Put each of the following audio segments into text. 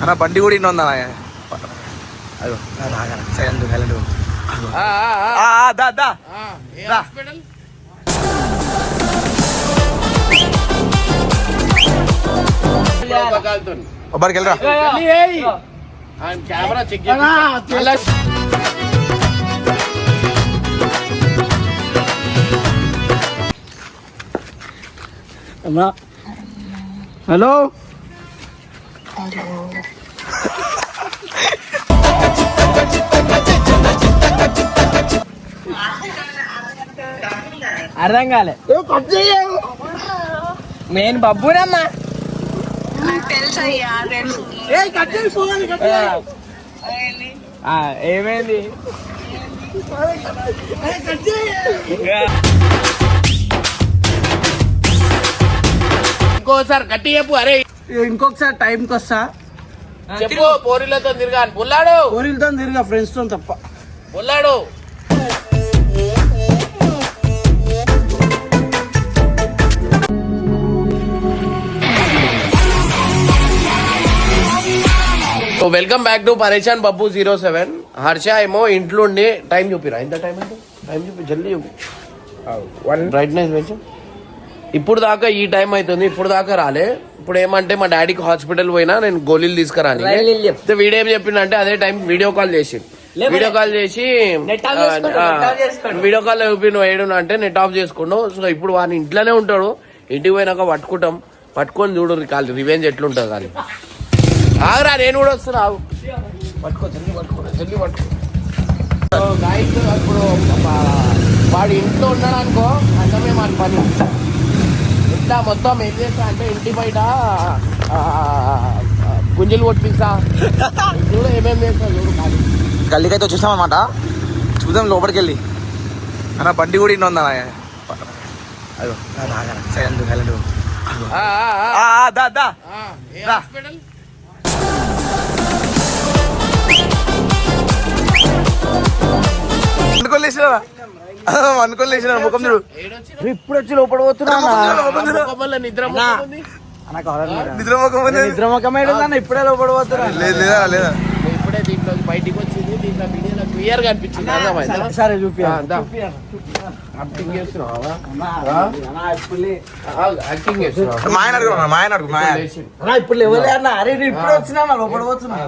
అన్న బండి కూడా ఇన్న ఉందా అదో సైలెంట్ సైలెంట్ దా దా రా. ఒబ్బరికి వెళ్ళరా కెమెరా చెక్ హలో అర్థం కాలే. మెయిన్ బబ్బునమ్మా. ఏమైంది? ఇంకోసారి గట్టి చెప్పు అరే. ఇంకొకసారి టైంకి వస్తా. చెప్పు పోరీలతో తిరగాను ఊరితో తిరిగా ఫ్రెండ్స్తో తప్ప. పుల్లాడు so welcome back to Pareshan Babbu zero seven Harsha ఏమో ఇంట్లో ఉండి టైం చూపిరా. ఎంత టైం అంటే? టైం చూపి జల్దీ చూపి. వన్ బ్రైట్నెస్ పెంచు ఇప్పుడు దాకా ఈ టైం అవుతుంది ఇప్పుడు దాకా రాలే. ఇప్పుడు ఏమంటే మా డాడీకి హాస్పిటల్ పోయినా నేను గోళీలు తీసుకురాని. ఏం చెప్పిండంటే అదే టైం వీడియో కాల్ చేసి. వీడియో కాల్ చేసి. వీడియో కాల్ చూపి నువ్వు వేయడం అంటే నెట్ ఆఫ్ చేసుకోండు. సో ఇప్పుడు వాని ఇంట్లోనే ఉంటాడు. ఇంటికి పోయినాక పట్టుకుంటాం. పట్టుకొని చూడు కాదు రివెంజ్ ఎట్లుంటుంది కానీ. ఆగురా నేను కూడా వస్తున్నా ఆగు. పట్టుకో పట్టుకో పట్టుకో. ఇప్పుడు వాడు ఇంట్లో ఉన్నాడు అనుకో అంతమే మన పని. ఇట్లా మొత్తం ఏం చేస్తా అంటే ఇంటి బయట గుంజలు కొట్టిస్తా చూడు ఏమేమి చేస్తా చూడు ఖాళీ. గల్లీకి అయితే వచ్చేసాం అనమాట చూద్దాం లోపలికి వెళ్ళి అన్న బండి కూడా ఇన్న ఉందా అదో సైలెంట్ సైలెంట్. దా దా. అనుకోలేసినా అనుకోలేసిన ముఖం చూడు? ఇప్పుడు వచ్చి లోపల పోతున్నా నిద్ర. నిద్ర ముఖం ఉంది. నిద్ర ముఖం ఏడుందన్న ఇప్పుడే లోపల పోతున్నా లేదు లేదా లేదా. నువ్వు ఇప్పుడే దీంట్లో బయటికి వచ్చింది దీంట్లో వీడియోలో క్లియర్గా అనిపించింది. అర్థమైందా? సరే. యాక్టింగ్ చేస్తున్నావా? అడుగు అడుగు. ఇప్పుడు అన్న. అరే ఇప్పుడు వచ్చినా అన్న, లోపల పోతున్నా.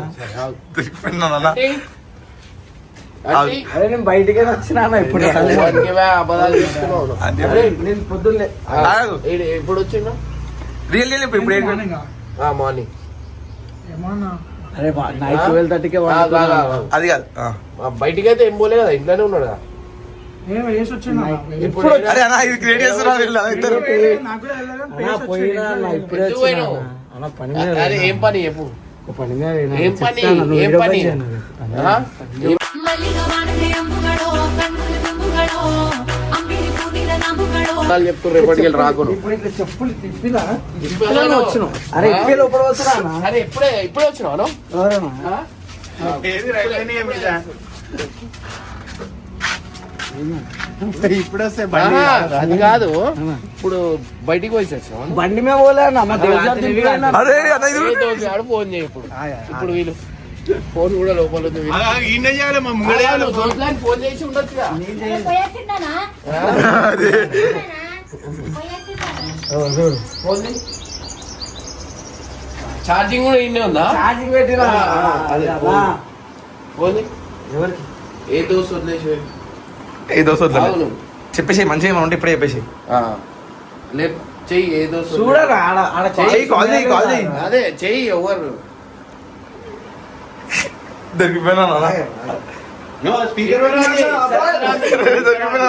అరే నేను బయటికే వచ్చినా ఇప్పుడు. అబద్ధాలు. అది. నేను పొద్దున్నే ఎప్పుడు వచ్చిండు? రియల్ రియల్ ఇప్పుడు ఇప్పుడు ఏంటి? ఆ, మార్నింగ్. అరే నైట్ ట్వెల్వ్ థర్టీకే. అది కాదు. బయటికి అయితే ఏం పోలే కదా ఇంట్లోనే ఉన్నాడు కదా. ఇప్పుడు అరే అన్న ఇది క్రియేట్ చేస్తున్నారు వీళ్ళు ఇద్దరు? పోయినా ఇప్పుడే వచ్చినా? అన్న. పని ఏం పని చెప్పు. ఏం పని? ఏం పని? ఏం పని చెప్తూ రేపటికి వెళ్ళి రాకును ఇప్పుడు ఇక్కడ చెప్పులు తిప్పినా ఇప్పుడే వచ్చినావు. అరే ఇప్పుడే లోపల పోతున్నా అన్న. అరే ఇప్పుడే ఇప్పుడే వచ్చినావు ఎవరన్నా? ఇప్పుడు వస్తే అది కాదు. ఇప్పుడు బయటికి వచ్చి వచ్చినావు బండి మీద పోలే అన్న ఫోన్ చేయి ఇప్పుడు. ఇప్పుడు వీళ్ళు ఫోన్ కూడా లోపల ఉంది. ఫోన్. చేసి ఫోన్ చేయి. ఛార్జింగ్ కూడా ఇన్నే ఉందా? ఛార్జింగ్ పెట్టినా. ఎవరికి? ఏ దోశ వదిలేసి ఏ దోశ చెప్పేసి మంచిగా ఉంటే ఇప్పుడే చెప్పేసి ఆ. లే చెయ్యి ఏ దోశ. చూడరా చెయ్యి, కాల్ చేయి, కాల్ చేయి. అదే చెయ్యి ఎవరు? దొరికిపోయినా. స్పీకర్ దొరికిపోయినా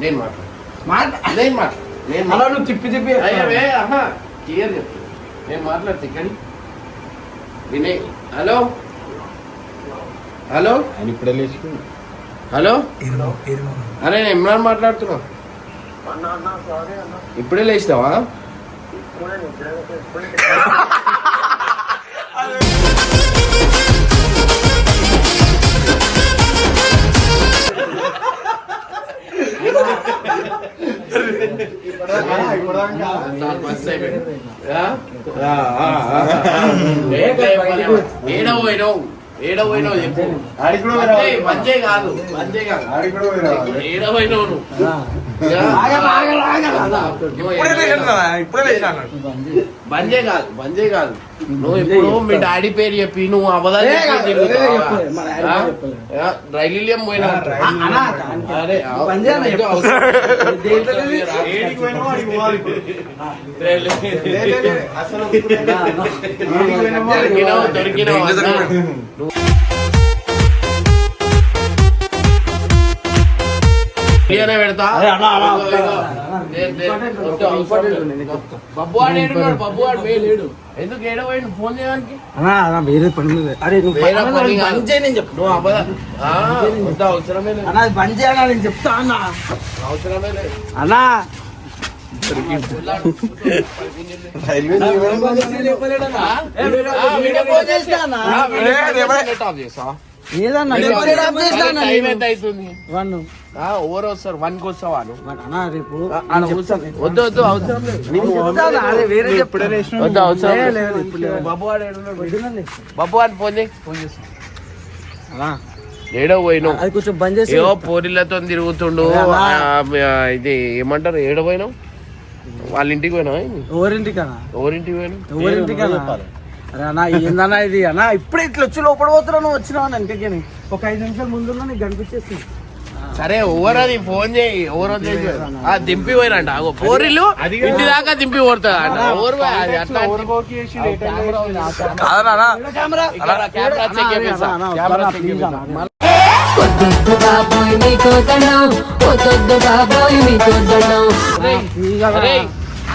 నేను మాట్లాడు మాట నేను మాట్లాడు నేను అలా నువ్వు తిప్పి తిప్పి అయ్యవే ఆహా క్లియర్ చెప్పు. నేను మాట్లాడుతా ఇక్కడ వినయ్ హలో? హలో? ఆయన ఇప్పుడే లేచుకున్నా హలో? అరే నేను ఇమ్రాన్ మాట్లాడుతున్నా. ఇప్పుడే లేచినావా చాలు, బస్ అయిపోయింది. ఆ? ఏడ పోయినావు ఏడ పోయినావు చెప్పు. ఆడికి కూడా పోయినావా? మంజే- మంజే కాదు మంజే కాదు. బంజే కాదు బంజే కాదు నువ్వు ఇప్పుడు మీ డాడీ పేరు చెప్పి నువ్వు అబద్ధాలు రైలిలియం పోయినా దొరికినావు. దొరికినావు పెడతా. బబ్బు బబ్బు ఆడు వేలేడు ఎందుకు ఏడవైండు ఫోన్ చేయడానికి? అన్నా, వేరే పని అరే నువ్వు వేరే పని. బంద్ చేయి నేను చెప్తా. నువ్వు అవసరమే లేదు. అన్నా బంద్ చేయనా నేను చెప్తా అన్నా. అవసరమే లేదు. అన్నా ఓవర్ వస్తారు వన్ రేపు. వద్దు అవసరం అవసరం. బాబు. బాబు ఫోన్ చేయి ఫోన్ ఏడో పోయినావు అది కొంచెం బంద్ చేసి ఏవో పోరిలతో తిరుగుతుండు ఇది ఏమంటారు ఏడ పోయినావు వాళ్ళ ఇంటికి పోయినావా ఏంది? ఎవరింటికి అన్నా ఎవరింటికి పోయినావు? ఎవరింటికి అన్నా అరే అన్నా ఏందన్నా ఇది? అన్నా ఇప్పుడే ఇట్లా వచ్చి లోపల పోతున్నా నువ్వు వచ్చినావు అని వెనకకి ఒక ఐదు నిమిషాల ముందున్నా నీకు కనిపించేసి సరే ఎవరు అది ఫోన్ చేయి ఎవరు చేసి ఆ దింపి పోయినంట ఆగో. పోరిల్లు ఇంటి దాకా దింపి అది అట్లా చెక్ చెక్. వద్దొద్దు బాబోయ్ నీకో దండం వద్దొద్దు బాబోయ్ నీకో దండం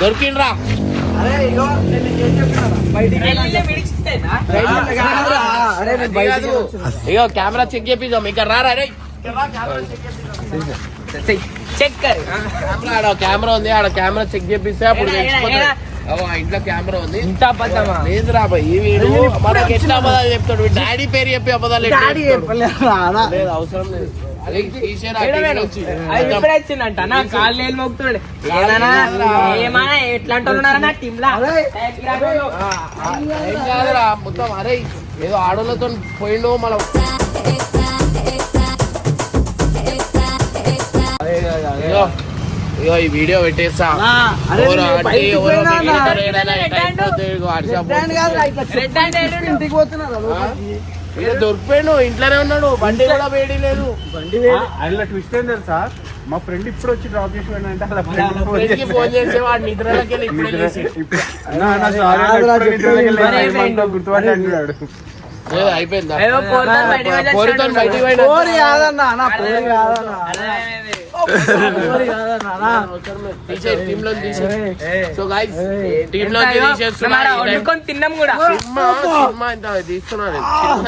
దొరికిండ్రా. ఇగో కెమెరా, చెక్ చేపిద్దాం. ఇక్కడ రారా రే కెమెరా ఆడ కెమెరా ఉంది ఆడ కెమెరా చెక్ చేపిస్తే అప్పుడు ఆ ఇంట్లో కెమెరా ఉంది. వీడు మనకి ఎట్లా అబద్ధాలు చెప్తాడు? వీడు డాడీ పేరు చెప్పి అబద్ధాలు డాడీ. లేదు అవసరం లేదు. అదే. అది వచ్చిందంట. నా కాళ్ళు ఎట్లాంటి ఉన్నారన్నా అరే, కాదురా మొత్తం ఏదో ఆడోళ్ళతో పోయిండు మన ఇగో ఇగో ఈ వీడియో పెట్టేస్తా. అన్నా, అరే ఎవరో నేను ఆంటీ, బయటికి ఎవరో పోయినా అన్నా. మిగిలిన ఏడైనా ఇట్లా అయిపోతే ఇగో వాట్సాప్ రెడ్ హ్యాండ్ కాదురా, ఇట్లా రెడ్ హ్యాండ్ చెప్పు, ఇంటికి పోతున్నా రా, లోపలికి. ఈడ దొరికిపోయాడు ఇంట్లోనే ఉన్నాడు బండి కూడా వేడి లేదు. బండి. అందులో ట్విస్ట్ ఏం తెలుసా? మా ఫ్రెండ్ ఇప్పుడు వచ్చి డ్రాప్ చేసి అలా ఫ్రెండ్ ఫోన్ వాడు నిద్రలోకి వెళ్ళి ఇప్పుడే ఏ, అయిపోయిందా? బయటికి కాదన్నా కాదన్నా. సో గైస్ టీమ్లో ఇదిగో, తీసేస్తున్నా మేము ఆడ వండుకొని తిన్నాం కూడా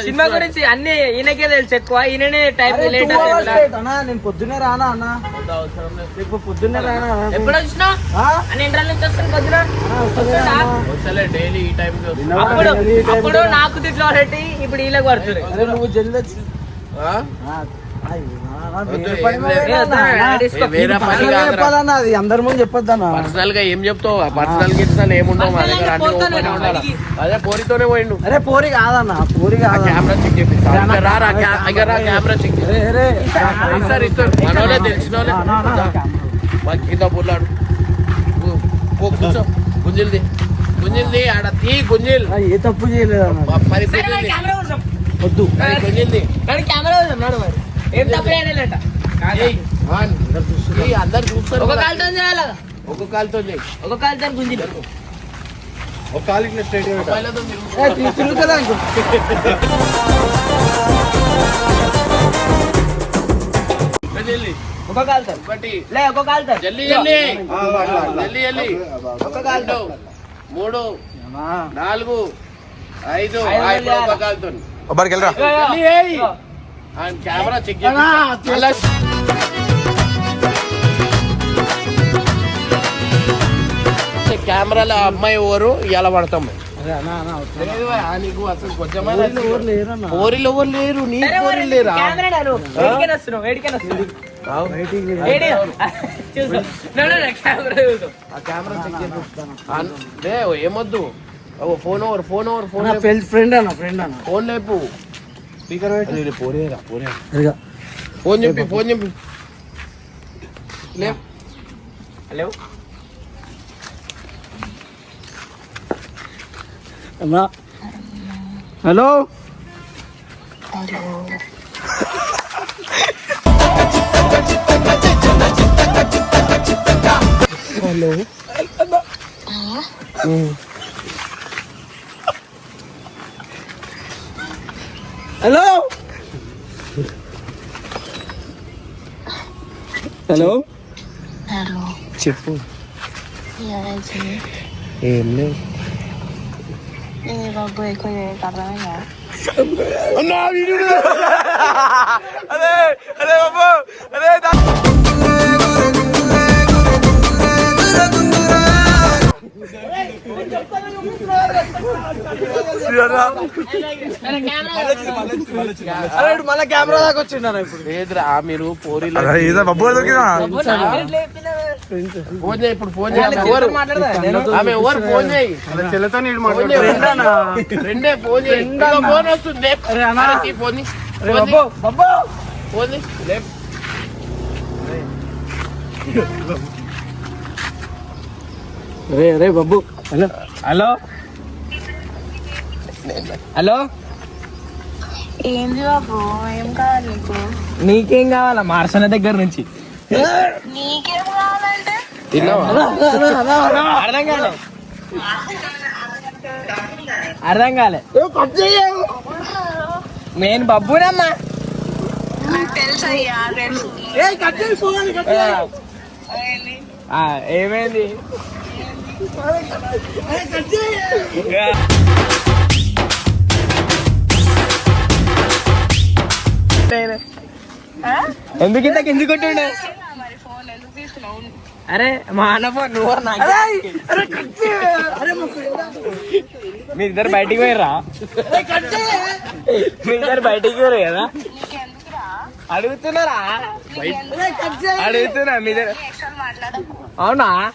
సినిమా గురించి అన్ని ఈయనకే తెలుసు ఎక్కువ ఈయననే టైం లేట్ నేను పొద్దున్నే రానా అన్న రేపు పొద్దున్నే రానా? ఎప్పుడు వచ్చినా నుంచి వస్తాను పొద్దున డైలీ ఈ టైం అప్పుడు అప్పుడు నాకు తిట్లు ఇప్పుడు వీళ్ళకి పడుతుంది. నువ్వు జల్ది వచ్చి. అది అందరి ముందు చెప్పొద్దన్నా. పర్సనల్గా ఏం చెప్తావు? పర్సనల్ గిట్సనల్ ఏముండవు మా దగ్గర అన్ని ఉండాలి. అదే పోరితోనే పోయిండు. అరే పోరి కాదన్నా పోరి కాదన్నా. కెమెరా చెక్ చేపిస్తా రా, కెమెరా చెక్ ఇస్తారు? ఇస్తారు మనోళ్ళే తెలిసిన వాళ్ళే. కింద పుల్లాడు కూర్చో. గుంజిల్ది. గుంజిల్ది ఆడ తీ గుంజిల్. ఏ తప్పు చేయలేదు పది గుంజిల్ది కెమెరా కోసం వద్దు. పది గుంజిల్ది. కానీ కెమెరా కోసం నాడు మరి. ఏం తప్పు చేయలేట ఏయ్, ఆ, ఏయ్, అందరు చూస్తారు ఒక కదా. కాలుతో చేయాలి ఒక కాలుతో చేయి ఒక కాలుతో గుంజి. ఒక కాలు ఇట్లా స్ట్రైట్గా పెట్టాలి. అమ్మాయిలతో తిరుగు. ఏ, తిరుగు- తిరుగు కదా ఇంకో ఇక్కడ జల్లి. ఒక కాలుతో. ఒకటి. లే ఒక కాలుతో. జల్లి జల్లి ఆ, అట్లా, అట్లా. జల్లి జల్లి ఒక కాలుతో. రెండు మూడు. అన్నా, నాలుగు. ఐదు. ఐదు ఆ, ఇప్పుడు ఒక వెళ్ళాలి. కాలుతో బడికి వెళ్ళరా? జల్లి ఏయ్. ఆయన కెమెరా చెక్ కెమెరాలో అమ్మాయి ఎవరు? ఇలా పడతాం? పోరిలు ఎవరు లేరు నీ పోరిలు లేరా ఏమొద్దు. ఓ phone over phone over phone friend అన్న ఫ్రెండ్ అన్న. ఫోన్ లేపు. స్పీకర్ పెట్టి పోరేరా పోరే ఇదిగో. ఫోన్ చెప్పి ఫోన్ చెప్పి లేపు హలో అన్నా హలో హలో హలో హలో చెప్పు ఏమైంది ఏం లేదు నేను బాబు ఎక్కువ అర్థమైందా అరే అరే బాబు మళ్ళీ కెమెరా దాకా వచ్చిండ ఇప్పుడు లేదురా మీరు పోరీలో బబ్బు ఫోన్ చేయి ఇప్పుడు ఫోన్ ఆమె ఎవరు? ఫోన్ చేయి. రెండే ఫోన్ చేయి. ఫోన్ వస్తుంది. Phone phone. లేపు. రే రే బాబు హలో? హలో? హలో? ఏంది బాబు ఏం కావాలి నీకు? నీకేం కావాలా? మార్సన దగ్గర నుంచి. నీకేం కావాలంటే? అర్థం కాలే. అర్థం కాలే. నేను బబ్బునమ్మా. ఏమైంది? ఎందుకు ఇంత కింది కొట్టిండే మరి ఫోన్ ఎందుకు తీసుకున్నావు అరే మా అన్న ఫోన్ నువ్వు నాకు మీ ఇద్దరు బయటికి పోయిర్రా మీ ఇద్దరు బయటికి పోయారు కదా నీకెందుకురా అడుగుతున్నారా అడుగుతున్నా మీ ఇద్దరు ఎక్స్ట్రా మాట్లాడకు అవునా?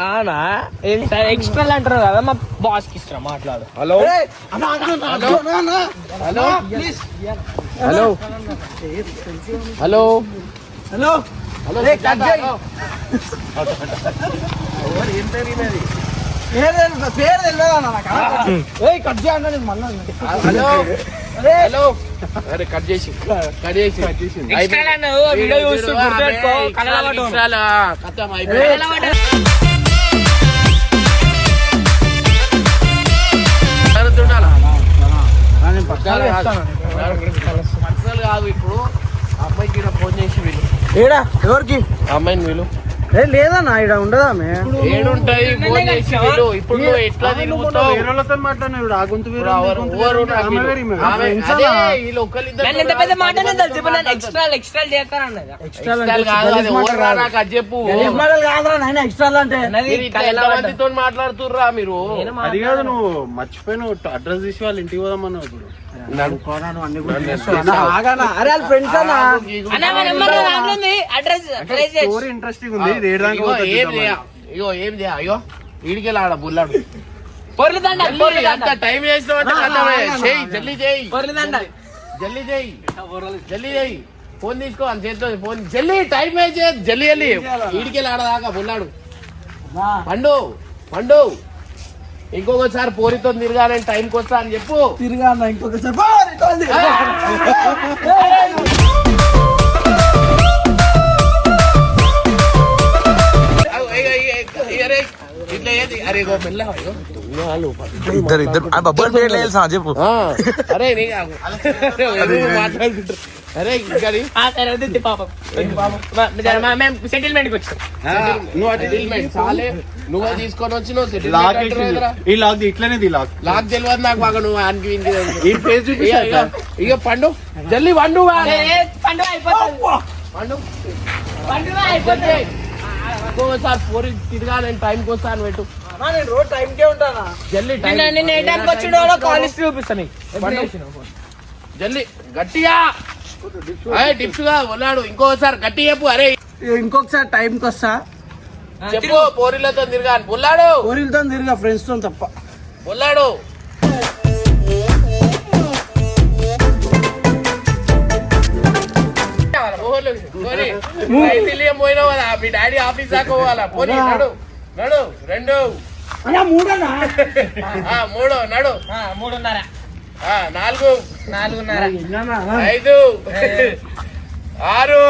అవునా? ఎక్స్ట్రా అంటారు కదా మా బాస్కి ఇష్టం మాట్లాడు. Hello? Hello? Hello? Hello? Hello? Hello? Cut పేరు తెలియదా కట్ చేయండి మళ్ళీ హలో. హలో. అరే కట్ చేసి. కట్ చేసి. ఎక్స్ట్రా అన్నావు వీడియో చూస్తూ గుర్తుపెట్టుకో. ఖతం అయిపోయింది. కాదు ఇప్పుడు అమ్మాయికి ఫోన్ చేసి వీళ్ళు ఏడా? ఎవరికి? ఆ అమ్మాయిని వీళ్ళు లేదన్నా ఇక్కడ ఉండదా ఏడుంటాయి ఫోన్ చేసి వీళ్ళు ఇప్పుడు నువ్వు ఎట్లా తిరుగుతావు? వేరే వాళ్ళతో మాట్లాడినా ఇప్పుడు ఆ గొంతు వేరే ఇప్పుడు ఉంది, ఈ ఎవరు- గొంతు ఎవరు వేరే ఉంది. నాకు ఆమె వేరే, ఈమె వేరే. ఆమె- friends అదే అలా. వీళ్ళు ఒక్కళ్ళిద్దరు నన్ను ఎంత పెద్ద మాట తెలుసు? ఇప్పుడు నన్ను ఎక్స్ట్రా ఎక్స్ట్రా చేస్తానన్నది ఎక్స్ట్రా ఎక్స్ట్రాలు కాదు అది ఎవరు రా నాకు అది చెప్పు. కాదురా నాయన ఎక్స్ట్రా అంటే. అన్నది మీరు ఇట్లా పట్టు. ఎంతమందితో మాట్లాడుతుర్రా మీరు? అది కాదు నువ్వు మర్చిపోయినావు అడ్రస్ తీసి వాళ్ళ ఇంటికి పోదామన్నావు ఇప్పుడు. ఇంట్రెస్టింగ్ ఉంది. పోతుంది ఏం చేయ? అయ్యో వీడికి ఆడ బుల్లాడు అంత టైం. చేయి చేయి. చేయి. చేయి. ఫోన్ తీసుకో అని ఫోన్. జల్దీ టైం వేస్ట్ చేయదు జల్దీ జల్దీ వీడికి ఆడదాకా బుల్లాడు? పండు పండు. ఇంకొకసారి పోరితో తిరగాలని టైంకి వస్తా అని చెప్పు తిరిగా అన్న ఇంకొకసారి పో, రిటర్న్ చేయి. అగో, ఇగో, ఇగో, ఇగో, ఇగో, అరే, ఇట్లా ఏది అరే ఇగో మెల్లగా, ఇగో. దొంగలు, ఇద్దరు ఇద్దరు ఆ బబ్బు గారి పేరు తెలుసా చెప్పు ఆ, అరే నీ ఆగు. అరే, ఏదో మాట్లాడుకుంటారు అరే ఆ పాపం. మేము వచ్చాం. నువ్వు అటు సెటిల్మెంట్ చాలే. నువ్వే తీసుకొని వచ్చి నువ్వు లాక్ సెటిల్మెంట్. ఈ లాక్ ఇట్లనే లాక్ లాక్ తెలియదు నాకు బాగా నువ్వు తెలుసు. ఈ ఫేస్ చూపిస్తా ఇక, పండు. జల్లి పండు పండు ఇంకోసారి పోరి తిరగాలని టైంకి వస్తాను పెట్టు. అన్నా, నేను రోజు టైంకే ఉంటానా? జల్లి టైం నిన్న నిన్న ఏ టైంకి వచ్చిండో కాలేజ్ చూపిస్తాను పండు. జల్లి గట్టిగా. అరే టిప్స్గా ఉన్నాడు. ఇంకోసారి గట్టి చెప్పు అరే. ఇంకొకసారి టైంకి వస్తా. చెప్పు పోరిలతో తిరగా బుల్లాడు. ఊరితో తిరిగా ఫ్రెండ్స్తో తప్ప. బుల్లాడు. పోయినావు? కదా మీ డాడీ ఆఫీస్ దాకా పోవాలా? పోనీ నడు నడు రెండు. ఆ, మూడు నడు. ఆ, మూడున్నర. నాలుగు. నాలుగున్నర. ఐదు. ఆరు.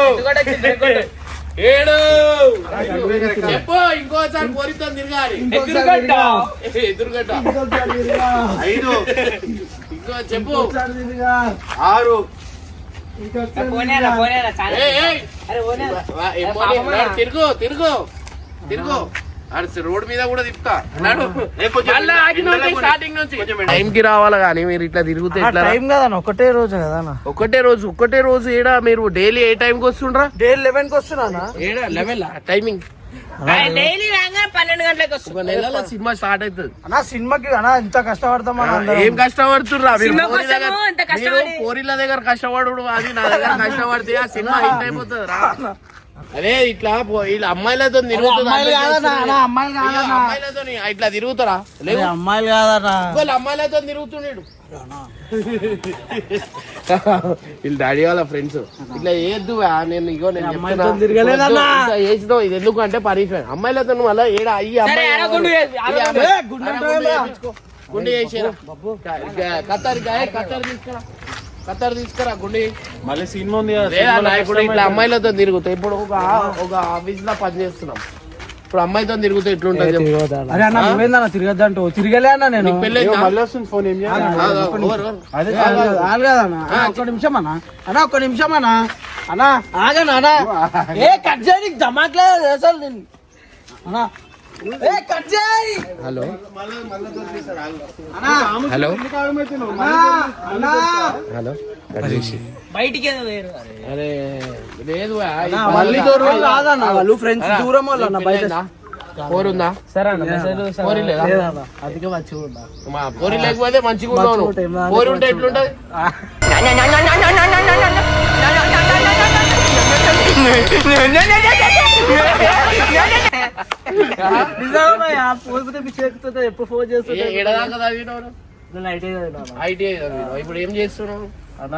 ఏడు. చెప్పు ఇంకోసారి పోరితో తిరగాలి. ఎదురుగడ్డ. ఎదురుగడ్డ ఐదు. ఇంకో చెప్పు. ఆరు. తిరుగు తిరుగు తిరుగు. రోడ్ మీద కూడా తిప్పుతా. స్టార్టింగ్ నుంచి. టైం కి రావాలి కానీ మీరు ఇట్లా తిరుగుతే? టైం కదన్నా ఒకటే రోజు కదన్నా ఒకటే రోజు ఒకటే రోజు ఏడా మీరు డైలీ ఏ టైం కి వస్తుండ్రా? డే లెవెన్కి వస్తున్నా ఏడా? Level timing. ఆయన డైలీ రాగానే పన్నెండు గంటలకు వస్తుంది ఒక నెలలో సినిమా స్టార్ట్ అవుతుంది. అన్నా సినిమాకి అన్నా ఇంత కష్టపడతాం. ఏం కష్టపడుతుర్రా మీరు దగ్గర కష్టపడు అది నా దగ్గర కష్టపడితే ఆ సినిమా హిట్ అయిపోతుంది రా. అదే ఇట్లా వీళ్ళ అమ్మాయిలతో ఇట్లా తిరుగుతారా? అరే, అమ్మాయిలు కాదన్నా. అమ్మాయిలతో తిరుగుతున్నాడు వీళ్ళ డాడీ వాళ్ళ ఫ్రెండ్స్. ఇట్లా ఏద్దు నేను ఇగో నేను చేసినావు ఇది ఎందుకు అంటే పరీక్ష. అమ్మాయిలతో నువ్వు అలా ఏడా అయ్యి అమ్మాయి గుండు చేసేరా. కత్తర్ కత్తర్ తీసుకురా. కత్తర్ తీసుకురా గుండు. మళ్ళీ సినిమా ఉంది లేదా ఇప్పుడు ఇట్లా. అమ్మాయిలతో తిరుగుతాయి. ఇప్పుడు ఒక ఒక ఆఫీస్లో పని చేస్తున్నాం. ఇప్పుడు అమ్మాయితో తిరుగుతే ఎట్లుంటుంది అరే అన్న నువ్వేందన్నా తిరగద్దంటూ తిరగలే అన్న నేను. ఫోన్ ఏం ఒక్క నిమిషం. అన్న. అన్న ఒక్క నిమిషం అన్న. అన్న ఆగనా అన్న. ఏ కట్ చేయి నీకు దమాక్ లేదు అసలు నేను. అన్న హలో. హలో. హలో. బయటికి ఏదో వేరు అరే. అరే లేదు ఆ, ఈ అన్న, పని- మళ్ళీ దూరం రాదన్న. వాళ్ళు ఫ్రెండ్స్ దూరం వాళ్ళు అన్న బయట. పెళ్ళైందా? పోరుందా సరే అన్న మెసేజ్ పోరి లేదా లేదన్న, అందుకే మంచిగా ఉన్నా. మా పోరి లేకపోతే మంచిగా పోరి ఉంటే ఎట్లుంటది? నిజమయ్యా ఎప్పుడు ఫోన్ చేస్తుంటే నేను చదివినా. ఐటీఐ ఇప్పుడు ఏం చేస్తున్నావు? అన్న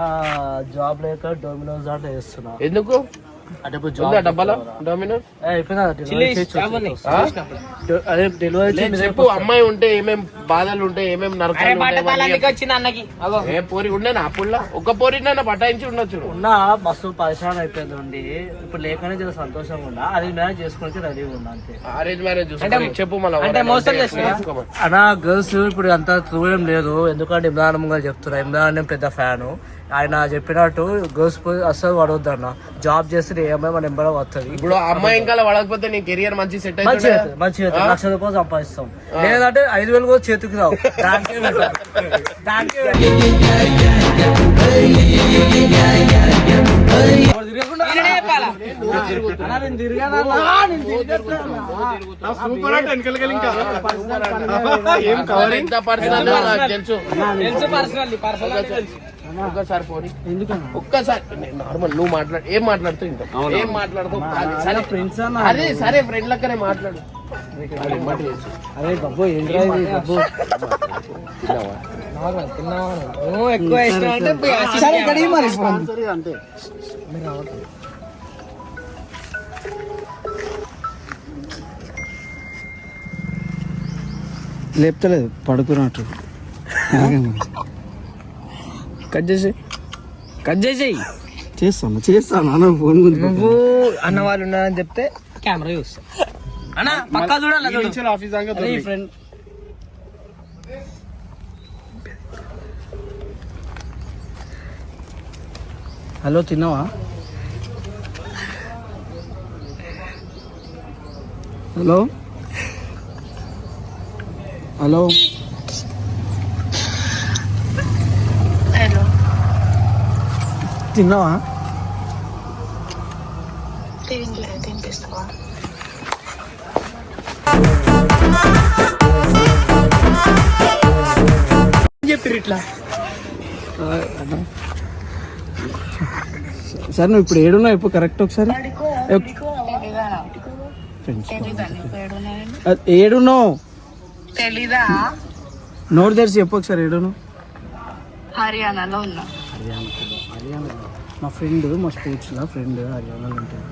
జాబ్ లేక డొమినోస్ దాంట్లో చేస్తున్నా. ఎందుకు? డబ్బాలో డొమినోస్ అదే డెలివరీ చెప్పు అమ్మాయి ఉంటే ఏమేం బాధలు ఉంటాయి ఏమేం నరకాలు ఏ. పోరి ఉండేనా అప్పుడులా ఒక్క పోరినైనా బటాయించి ఉండొచ్చు. ఉన్నా మస్తు పరిశ్రమ అయిపోయింది ఉండి. ఇప్పుడు లేకనే చాలా సంతోషంగా ఉన్నా. అది మేనేజ్ చేసుకుని రెడీగా ఉన్నా అంతే. అరేంజ్ మ్యారేజ్ చెప్పు మళ్ళీ మోసం? అన్న గర్ల్స్ ఇప్పుడు అంత చూడడం లేదు. ఎందుకంటే ఇమ్రాన్ గారు చెప్తున్నా ఇమ్రాన్ పెద్ద ఫ్యాను ఆయన చెప్పినట్టు గర్ల్స్ అస్సలు పడవద్దు అన్న. జాబ్ చేస్తే ఏమై మన నెంబర్ వస్తుంది ఇప్పుడు అమ్మాయి ఇంకా పడకపోతే నీ కెరియర్ మంచి సెట్ మంచి అవుతుంది మంచి లక్ష రూపాయలు సంపాదిస్తాం. లేదంటే ఐదు వేలు కూడా చేతికి రావు. దానికే. దానికే. సూపర్ అంటే ఇంకా ఏం పర్సనల్ నాకు తెలుసు. పర్సనల్ పర్సనల్ తెలుసు. ఒక్కసారి ఫోన్ ఎందుకన్నా? ఒక్కసారి. నార్మల్ నువ్వు మాట్లాడు ఏం మాట్లాడుతూ ఇంటావు ఏం మాట్లాడుతావు అది సరే. ఫ్రెండ్స్ అన్న అదే సరే ఫ్రెండ్ లెక్కనే మాట్లాడు. అరే బాబు ఎక్కువ. సరే ఇక్కడ మరి అంతే. లేపుతలేదు పడుకున్నట్టు. కట్ చేసి. కట్ చేసేయి చేస్తాను చేస్తాను. అన్న ఫోన్ నువ్వు అన్న వాళ్ళు ఉన్నారని చెప్తే కెమెరా చూస్తా. అన్న పక్కా చూడాలి ఆఫీస్ దాకా. ఫ్రెండ్ హలో తిన్నావా? హలో? హలో? తిన్నావా? తినలే తినిపిస్తావా? సార్ నువ్వు ఇప్పుడు ఏడున్నావు? ఇప్పుడు కరెక్ట్ ఒకసారి. తెలీదా? నోరు తెరిచి చెప్పు ఒకసారి ఏడున్నావు? హర్యానాలో ఉన్నా. హర్యానా. మా ఫ్రెండ్ మా స్పోర్ట్స్లో ఫ్రెండ్ హర్యానాలో ఉంటుంది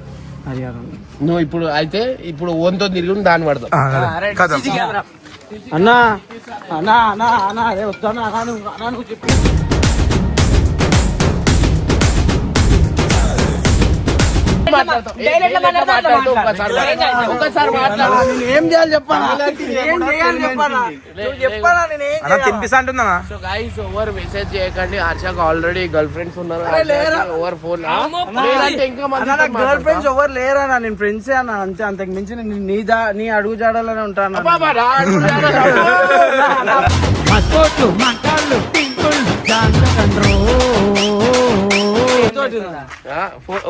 హర్యానాలో నువ్వు ఇప్పుడు అయితే ఇప్పుడు ఓన్తో తిరిగి దాన్ని పడతావు. అన్నా అన్నా అన్నా అన్నా అరే వస్తానా అన్నా నువ్వు అన్నా నువ్వు చెప్పు. ఏం చేయాలి చెప్పానా? ఏం చేయాలి చెప్పానా? నువ్వు చెప్పానా? నేను ఏం అన్న తినిపిస్తా అంటుందన్నా సో గైస్ ఓవర్ మెసేజ్ చేయకండి. హర్షకు ఆల్రెడీ గర్ల్ ఫ్రెండ్స్ ఉన్నారు. లేరా? ఓవర్ ఫోన్ గర్ల్ ఫ్రెండ్స్ ఎవరు లేరన్నా నేను ఫ్రెండ్సే అన్న అంతే అంతకు మించి నేను నీ దా నీ అడుగు జాడలోనే ఉంటాను?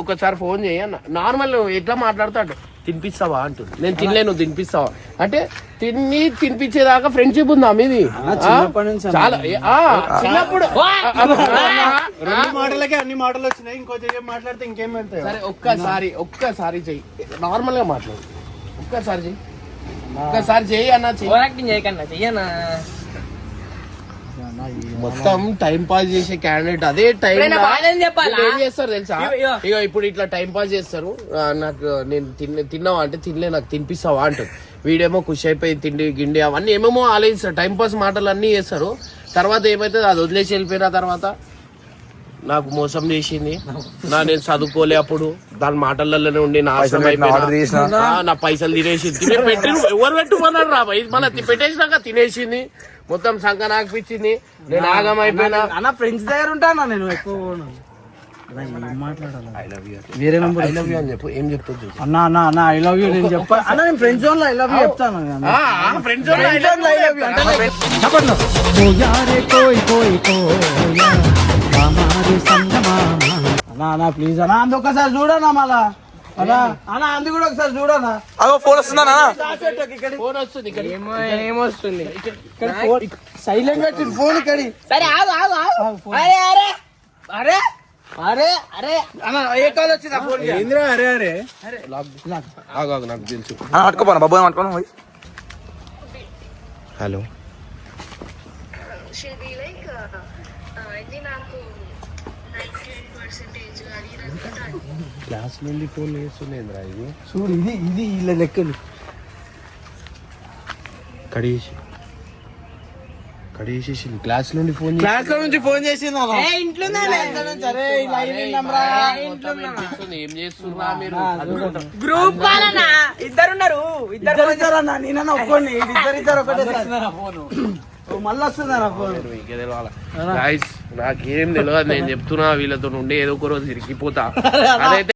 ఒకసారి ఫోన్ చేయన్న నార్మల్ ఎట్లా మాట్లాడతాడు తినిపిస్తావా అంటుంది నేను తినలే నువ్వు తినిపిస్తావా అంటే తిని తినిపించేదాకా ఫ్రెండ్షిప్ ఉందా మీది. చాలా చిన్నప్పుడు రెండు మాటలకే అన్ని మాటలు వచ్చినాయి ఇంకో చెయ్యి మాట్లాడితే ఇంకేం వెళ్తాయి సరే ఒక్కసారి ఒక్కసారి చెయ్యి నార్మల్గా మాట్లాడు ఒక్కసారి చెయ్యి ఒక్కసారి చెయ్యి అన్న చెయ్యి చేయకన్నా చెయ్యనా మొత్తం టైం పాస్ చేసే క్యాండిడేట్ అదే టైం? ఏం చేస్తారు తెలుసా. ఇక ఇప్పుడు ఇట్లా టైం పాస్ చేస్తారు. నాకు నేను తిన్న తిన్నావా అంటే తినలే నాకు తినిపిస్తావా అంటారు. వీడేమో ఖుషి అయిపోయి తిండి గిండి అవన్నీ ఏమేమో ఆలోచిస్తారు. టైం పాస్ మాటలు అన్నీ చేస్తారు. తర్వాత ఏమైతుంది? అది వదిలేసి వెళ్ళిపోయిన తర్వాత నాకు మోసం చేసింది. నా నేను చదువుకోలే అప్పుడు. దాని మాటలలోనే ఉండి అయిపోయినా. ఆ, నా పైసలు తినేసింది. తినే పెట్టి ఎవరు పెట్టుకున్నారు రా? మన పెట్టేసినాక తినేసింది. మొత్తం సంఖ నాకిపించింది నేను ఆగం అయిపోయినా. అన్న ఫ్రెండ్స్ దగ్గర ఉంటానా నేను ఎక్కువ పోను. అన్న, ఏం మాట్లాడాలి? వేరే నంబర్ ఐ లవ్ యూ అని చెప్పు ఏం చెప్తుంది చూడు. అన్న అన్న అన్న ఐ లవ్ యూ నేను చెప్పా అన్న నేను ఫ్రెండ్స్ జోన్లో ఐ లవ్ యూ చెప్తాను you అంటే చెప్పండి అన్న అన్న ప్లీజ్ అన్న అందు ఒకసారి చూడన్నా మళ్ళా. అన్న అన్న అందు కూడా ఒకసారి చూడన్నా. అదో ఫోన్ వస్తుందా ఫోన్ వస్తుంది ఇక్కడ. ఏమో ఏమొస్తుంది సైలెంట్ పెట్టి ఫోన్ ఇక్కడి. సరే ఆగు ఆగు ఆగు. అరే అరే అరే అరే అరే. అన్న ఏ కాల్ వచ్చింది ఆ ఫోన్ ఏంద్రా అరే అరే? ఆగు, ఆగు, నాకు తెలుసు. అన్న పట్టుకోపోనా బాబు పట్టుకోను పోయి. హలో. షెల్ బి లైక్ ఇది నాకు క్లాస్ నుండి ఫోన్ చేస్తుండేంద్రా ఇది చూడు ఇది ఇది ఇలా లెక్కలు. కడిగేసి. కడిగేసేసి క్లాస్ నుండి ఫోన్ క్లాస్లో నుంచి ఫోన్ చేసింది? ఇంట్లో. ఏం చేస్తున్నా? మీరు? గ్రూప్ కాలనా ఇద్దరున్నారు. ఇద్దరు ఇద్దరు ఇద్దరు అన్న నేనన్నా ఒక్కోండి ఇద్దరు ఇద్దరు ఒకటే మళ్ళీ వస్తుంది అన్న ఫోన్ నాకేం తెలియదు నేను చెప్తున్నా వీళ్ళతో ఉండి ఏదో ఒక రోజు ఇరికిపోతా. అదైతే